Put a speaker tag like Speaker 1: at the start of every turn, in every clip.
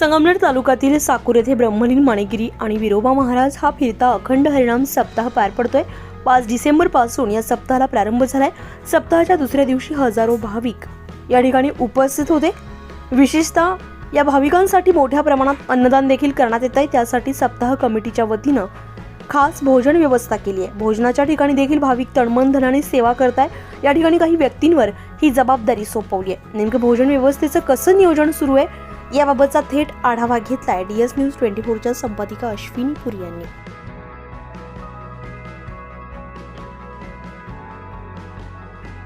Speaker 1: संगमनेर तालुक्यातील साकूर येथे ब्रह्मलीन माणेगिरी आणि विरोबा महाराज हा फिरता अखंड हरिणाम सप्ताह पार पडतोय. पाच डिसेंबरपासून या सप्ताहाला प्रारंभ झालाय. सप्ताहाच्या दुसऱ्या दिवशी हजारो भाविक या ठिकाणी उपस्थित होते. विशेषतः या भाविकांसाठी मोठ्या प्रमाणात अन्नदान देखील करण्यात येत आहे. त्यासाठी सप्ताह कमिटीच्या वतीनं खास भोजन व्यवस्था केली आहे. भोजनाच्या ठिकाणी देखील भाविक तळमळ धनाने सेवा करताय. या ठिकाणी काही व्यक्तींवर ही जबाबदारी सोपवली आहे. नेमकं भोजन व्यवस्थेचं कसं नियोजन सुरू आहे? याबाबतचा थेट आढावा घेतलाय डीएस न्यूज ट्वेंटी फोरच्या संपादिका अश्विनी पुरी यांनी.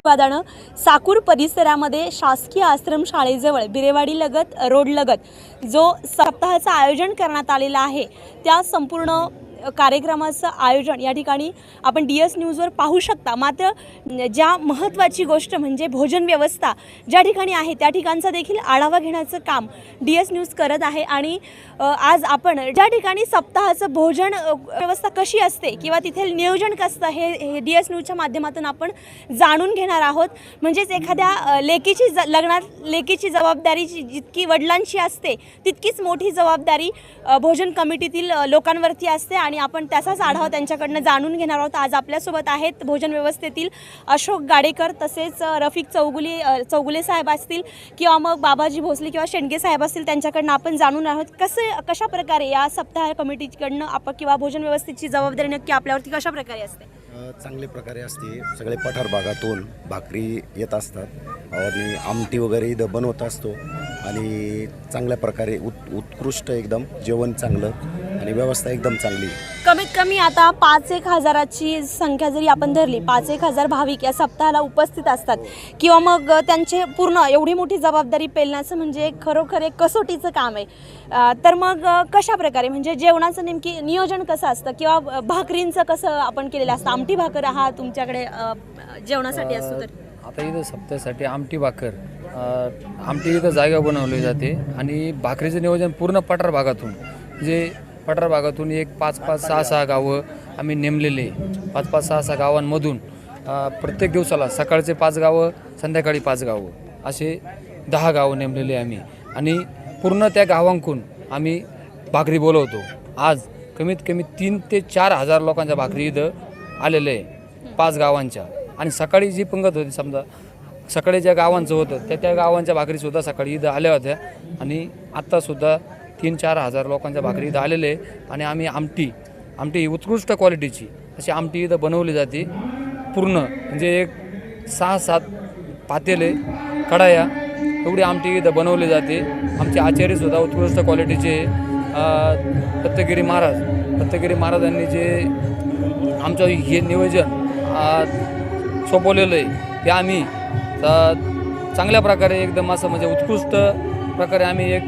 Speaker 2: वादानं साकूर परिसरामध्ये शासकीय आश्रम शाळेजवळ बिरेवाडी लगत जो सप्ताहाचं आयोजन करण्यात आलेलं आहे त्या संपूर्ण कार्यक्रमाचं आयोजन या ठिकाणी आपण डी एस न्यूजवर पाहू शकता. मात्र ज्या महत्त्वाची गोष्ट म्हणजे भोजन व्यवस्था ज्या ठिकाणी आहे त्या ठिकाणचा देखील आढावा घेण्याचं काम डी एस न्यूज करत आहे आणि आज आपण ज्या ठिकाणी सप्ताहाचं भोजन व्यवस्था कशी असते किंवा तिथे नियोजन कसं हे हे डी एस न्यूजच्या माध्यमातून आपण जाणून घेणार आहोत. म्हणजेच एखाद्या लेकीची ज लग्नात लेकीची जबाबदारी जितकी वडिलांची असते तितकीच मोठी जबाबदारी भोजन कमिटीतील लोकांवरती असते आणि आपण त्याचाच आढावा त्यांच्याकडनं जाणून घेणार आहोत. आज आपल्यासोबत आहेत भोजन व्यवस्थेतील अशोक गाडेकर तसेच रफिक चौगुले चौगुले साहेब असतील किंवा मग बाबाजी भोसले किंवा शेंडगे साहेब असतील त्यांच्याकडनं आपण जाणून आहोत. कसे कशा प्रकारे या सप्ताह कमिटीकडनं आपण किंवा भोजन व्यवस्थेची जबाबदारी नक्की आपल्यावरती कशा प्रकारे असते?
Speaker 3: चांगले प्रकारे असते. सगळे पठार भागातून भाकरी येत असतात. आणि आमटी वगैरे इथं बनवत असतो. आणि चांगल्या प्रकारे उत् उत्कृष्ट एकदम जेवण चांगलं आणि व्यवस्था एकदम चांगली
Speaker 2: कमीत कमी आता पाच एक हजाराची संख्या जरी आपण धरली पाच एक हजार भाविक या सप्ताहाला उपस्थित असतात. किंवा मग त्यांचे पूर्ण एवढी मोठी जबाबदारी पेलण्याचं म्हणजे एक खरोखर एक कसोटीचं काम आहे. अ, तर मग अ, कशा प्रकारे म्हणजे जेवणाचं नेमकी नियोजन कसं असतं? किंवा अ, भाकरींचं कसं आपण केलेलं असतं? आमटी भाकर हा तुमच्याकडे अ, जेवणासाठी असतो तर.
Speaker 4: आता इथं सप्त्यासाठी आमटी भाकर अ, आमटी इथं जागा बनवली जाते. आणि भाकरीचं नियोजन पूर्ण पठार भागातून जे पठार भागातून एक पाच पाच सहा सहा गावं आम्ही नेमलेले. पाच पाच सहा सहा गावांमधून प्रत्येक दिवसाला सकाळचे पाच गावं संध्याकाळी पाच गावं असे दहा गावं नेमलेले आम्ही. आणि पूर्ण त्या गावांकून आम्ही भाकरी बोलवतो. आज कमीत कमी तीन ते चार हजार लोकांच्या भाकरी इथं आलेलं आहे पाच गावांच्या. आणि सकाळी जी पंगत होती समजा सकाळी ज्या गावांचं होतं त्या त्या गावांच्या भाकरीसुद्धा सकाळी इथं आल्या होत्या. आणि आत्तासुद्धा तीन चार हजार लोकांच्या भाकरी इथं आलेले आहे. आणि आम्ही आमटी आमटी ही उत्कृष्ट क्वालिटीची अशी आमटी इथं बनवली जाते. पूर्ण म्हणजे एक सहा सात पातेले कडाया एवढी आमटी इथं बनवली जाते. आमचे आचार्यसुद्धा उत्कृष्ट क्वालिटीचे दत्तगिरी महाराज दत्तगिरी महाराजांनी जे आमचं हे नियोजन सोपवलेलं आहे ते आम्ही चांगल्या प्रकारे एकदम असं म्हणजे उत्कृष्ट प्रकारे आम्ही एक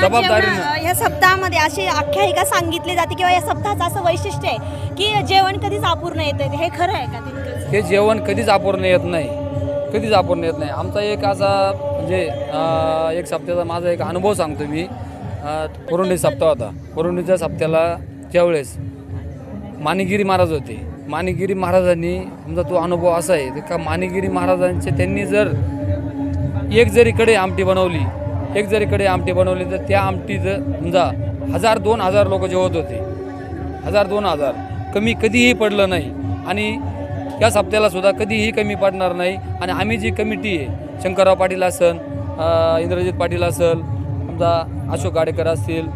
Speaker 4: जबाबदारीनं.
Speaker 2: जेवणा- ह्या सप्ताहामध्ये अशी आख्यायिका सांगितली जाते किंवा या सप्ताहाचं असं वैशिष्ट्य आहे की जेवण कधीच अपूर्ण येतं हे खरं आहे का तितकंच?
Speaker 4: हे जेवण कधीच अपूर्ण येत नाही. कधीच अपूर्ण येत नाही. आमचा एक असा म्हणजे अं, एक सप्त्याचा माझा एक अनुभव सांगतो मी. कोरोंडी सप्ताह होता. कोरोंडीच्या सप्त्याला ज्यावेळेस मानिगिरी महाराज होते. मानिगिरी महाराजांनी आमचा तो अनुभव असा आहे का मानिगिरी महाराजांचे त्यांनी जर एक जरी कडे आमटी बनवली एक जरी कडे आमटी बनवली तर त्या आमटीचं समजा हजार दोन हजार लोक जेवत होते. हजार दोन हजार. कमी कधीही पडलं नाही. आणि या सप्त्याला सुद्धा कधीही कमी पडणार नाही. आणि आम्ही जी कमिटी आहे शंकरराव पाटील असन इंद्रजित पाटील असेल समजा अशोक गाडेकर असतील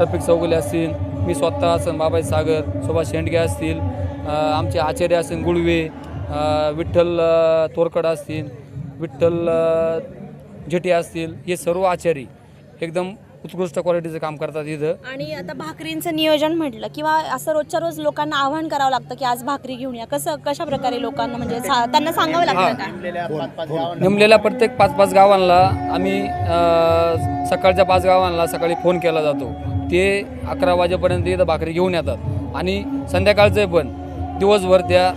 Speaker 4: रफिक चौगुले असतील मी स्वतः असन बाबाई सागर सुभाष शेंडगे असतील आमचे आचार्य असेल गुळवे विठ्ठल तोरकड असतील विठ्ठल जेटे असतील हे सर्व आचारी एकदम उत्कृष्ट क्वालिटीचं काम करतात इथं.
Speaker 2: आणि आता भाकरींचं नियोजन म्हटलं किंवा असं रोजच्या रोज लोकांना आव्हान करावं लागतं की आज भाकरी घेऊन या. कसं कशा प्रकारे लोकांना म्हणजे सा- त्यांना सांगावं लागतं का?
Speaker 4: नेमलेल्या प्रत्येक पाच पाच गावांना आम्ही अ, सकाळच्या पाच गावांना सकाळी फोन केला जातो. ते अकरा वाजेपर्यंत इथं भाकरी घेऊन येतात. आणि संध्याकाळचे पण. दिवसभर त्या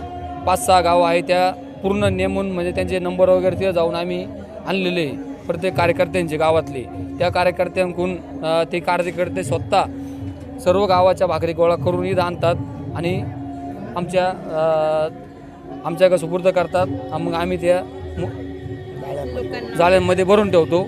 Speaker 4: पाच सहा गावं आहे त्या पूर्ण नेमून म्हणजे त्यांचे नंबर वगैरे तिथं जाऊन आम्ही आणलेले. आहे. प्रत्येक कार्यकर्त्यांचे गावातले. त्या कार्यकर्त्यांकडून ते कार्यकर्ते स्वतः सर्व गावाच्या भाकरी गोळा करून इथं आणतात आणि आमच्या आमच्याकडे सुपूर्द करतात. मग आम्ही त्या जाळ्यांमध्ये भरून ठेवतो.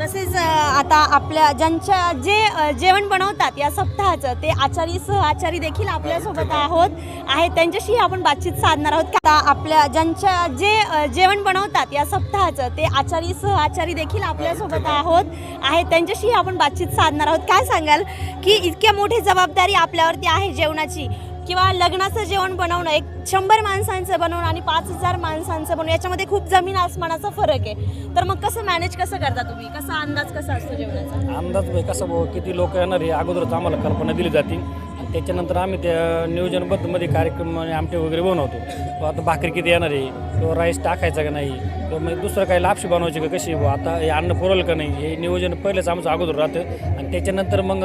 Speaker 2: तसेच आता आपल्या ज्यांच्या जे जेवण बनवतात या सप्ताहाचं ते आचारी सह आचारी देखील आपल्यासोबत आहोत. आहेत त्यांच्याशी आपण बातचीत साधणार आहोत. आता आपल्या ज्यांच्या जे जेवण बनवतात या सप्ताहाचं ते आचारी सह आचारी देखील आपल्यासोबत आहोत. आहेत त्यांच्याशी आपण बातचीत साधणार आहोत. काय सांगाल? की इतक्या मोठी जबाबदारी आपल्यावरती आहे जेवणाची. किंवा लग्नाचं जेवण बनवणं एक शंभर माणसांचं बनवणं आणि पाच हजार माणसांचं बनवणं याच्यामध्ये खूप जमीन आसमानाचा फरक आहे. तर मग कसं मॅनेज कसं करता तुम्ही? कसा अंदाज कसा असतो जेवणाचा?
Speaker 5: अंदाज भाई कसं भाऊ किती लोक येणार हे अगोदरच आम्हाला कल्पना दिली जाते. आणि त्याच्यानंतर आम्ही त्या नियोजनबद्धमध्ये कार्यक्रम आणि आमटे वगैरे बनवतो. आता भाकरी किती येणार आहे? किंवा राईस टाकायचा का नाही? किंवा मग दुसरं काही लापशी बनवायची का कशी आता हे अन्न पुरवलं का नाही? हे नियोजन पहिलेच आमचं अगोदर राहतं. आणि त्याच्यानंतर मग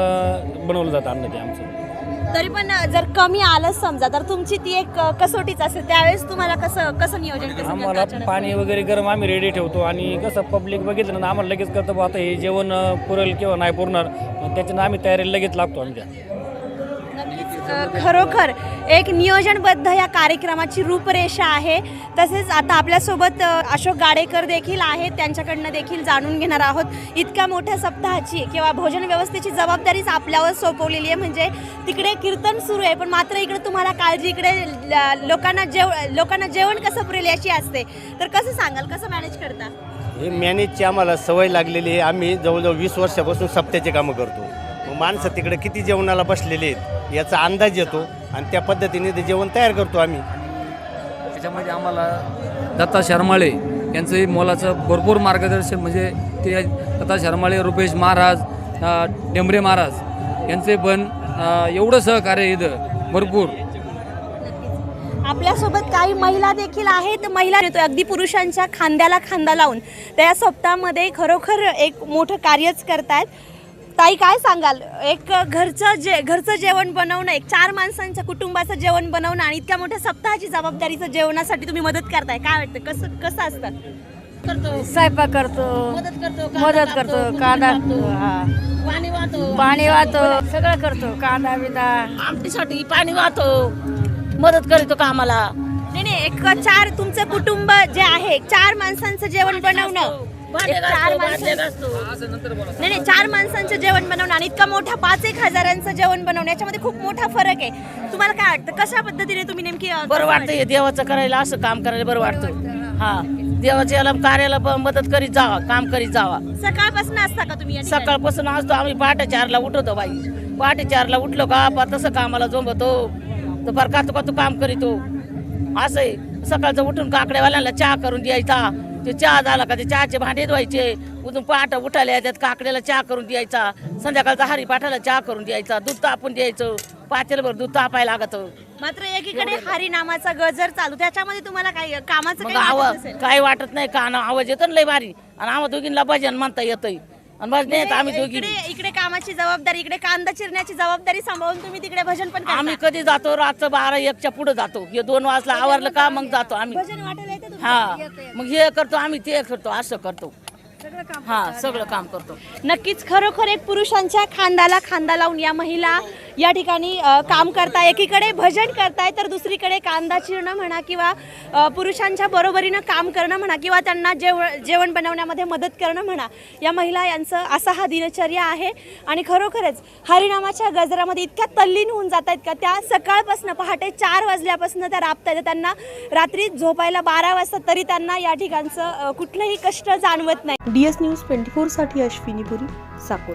Speaker 5: बनवलं जातं अन्न ते आमचं.
Speaker 2: तरी पण जर कमी आलं समजा तर तुमची ती एक कसोटीच असेल. त्यावेळेस तुम्हाला कसं कसं नियोजन कसं
Speaker 5: आम्हाला
Speaker 2: अचानक?
Speaker 5: पाणी वगैरे गरम आम्ही रेडी ठेवतो आणि कसं पब्लिक बघितलं ना आम्हाला लगेच करतो बुवा आता हे जेवण अं, पुरेल किंवा नाही पुरणार. त्याच्यानं आम्ही तयारीला लगेच लागतो
Speaker 2: अ, खरोखर एक नियोजनबद्ध या कार्यक्रमाची रूपरेषा आहे. तसेच आता आपल्यासोबत अशोक गाडेकर देखील आहेत. त्यांच्याकडनं देखील जाणून घेणार आहोत. इतक्या मोठ्या सप्ताहाची किंवा भोजन व्यवस्थेची जबाबदारीच आपल्यावर सोपवलेली आहे. म्हणजे तिकडे कीर्तन सुरू आहे. पण मात्र इकडे तुम्हाला काळजी इकडे लोकांना जेव लोकांना जेवण कसं पुरेल याची असते. तर कसं सांगाल? कसं मॅनेज करता?
Speaker 6: हे मॅनेजची आम्हाला सवय लागलेली आहे. आम्ही जवळजवळ वीस वर्षापासून सप्त्याचे कामं करतो. मग माणसं तिकडे किती जेवणाला बसलेली आहेत? याचा अंदाज येतो आणि त्या पद्धतीने ते जेवण तयार करतो आम्ही.
Speaker 4: त्याच्यामध्ये आम्हाला दत्ता शर्माळे यांचंही मोलाचं भरपूर मार्गदर्शन म्हणजे ते दत्ता शर्माळे रुपेश महाराज डेंबरे महाराज यांचे पण एवढं सहकार्य इथं भरपूर.
Speaker 2: आपल्यासोबत काही महिला देखील आहेत. महिला येतो अगदी पुरुषांच्या खांद्याला खांदा लावून. त्या सप्ताहामध्ये खरोखर एक मोठं कार्यच करतायत. ताई काय सांगाल? एक घरचं जे घरचं जेवण बनवणं एक चार माणसांच्या कुटुंबाचं जेवण बनवणं आणि इतक्या मोठ्या सप्ताहाची जबाबदारीचं जेवणासाठी तुम्ही मदत करताय. काय वाटतं? कसं कसं असतं?
Speaker 7: करतो. स्वयंपाक करतो.
Speaker 2: मदत करतो
Speaker 7: मदत करतो कांदा हा.
Speaker 2: पाणी वाहतो.
Speaker 7: पाणी वाहतो सगळं करतो कांदा बिंदा.
Speaker 8: आमटीसाठी पाणी वाहतो. मदत करतो कामाला
Speaker 2: नाही नाही एक चार तुमचं कुटुंब जे आहे चार माणसांचं जेवण बनवणं एक चार माणसं. नाही नाही चार माणसांचं जेवण बनवणं आणि इतका मोठा पाच एक हजारांचं जेवण बनवणं याच्यामध्ये खूप मोठा फरक आहे. तुम्हाला काय वाटतं कशा पद्धतीने तुम्ही नेमकी अं,
Speaker 8: बरं वाटतं हे देवाचं करायला असं काम करायला बरं वाटतं? हा. देवाच्या याला कार्याला पण मदत करीत जावा काम करीत जावा.
Speaker 2: सकाळपासून असता का तुम्ही या ठिकाणी?
Speaker 8: सकाळपासून असतो आम्ही पहाटे चारला उठवतो बाई. पहाटे चारला उठलो का तसं कामाला जोंबतो. तर बरं का तू काम करीतो. असं आहे. सकाळचं उठून काकड्यावाल्यांना चहा करून द्यायचा. ते चहा झाला का ते चहाचे भांडे धुवायचे. उठून पहाटे उठायला येतात काकड्याला चहा करून द्यायचा. संध्याकाळचा हरी पाठाला चहा करून द्यायचा. दूध तापून द्यायचं. पातेलभर दूध तापायला लागतं.
Speaker 2: मात्र एकीकडे हरी नामाचा गजर चालू. त्याच्यामध्ये तुम्हाला काय कामाचं
Speaker 8: मग
Speaker 2: काही वाटत
Speaker 8: आवाज? काही वाटत नाही का ना आवाज येतो ना लय भारी. आणि आम्हा दोघींना भजन म्हणता येतंय. आणि भजन येत आम्ही दोघी.
Speaker 2: इकडे इकडे कामाची जबाबदारी इकडे कांदा चिरण्याची जबाबदारी सांभाळून तुम्ही तिकडे भजन पण करता.
Speaker 8: आम्ही कधी जातो रातचं बारा एकच्या पुढे जातो. हे दोन वाजला आवरलं का मग जातो आम्ही.
Speaker 2: भजन वाटायला येतं तुम्हाला?
Speaker 8: हा. मग हे करतो आम्ही ते करतो असं करतो. हा सगळं काम करतो.
Speaker 2: नक्कीच खरोखर एक पुरुषांच्या खांद्याला खांदा लावून या महिला या ठिकाणी काम करताय एकीकडे भजन करताय तर दुसरीकडे कांदा चिरणं म्हणा किंवा पुरुषांच्या बरोबरीनं काम करणं म्हणा किंवा त्यांना जेव जेवण बनवण्यामध्ये मदत करणं म्हणा या महिला यांचं असा हा दिनचर्या आहे. आणि खरोखरच हरिनामाच्या गजरामध्ये इतक्या तल्लीन होऊन जात आहेत का? त्या सकाळपासून पहाटे चार वाजल्यापासून त्या राबत आहेत त्यांना रात्री झोपायला बारा वाजता तरी त्यांना या ठिकाणचं कुठलंही कष्ट जाणवत नाही.
Speaker 1: डी एस न्यूज ट्वेंटी फोरसाठी अश्विनी पुरी साकोर.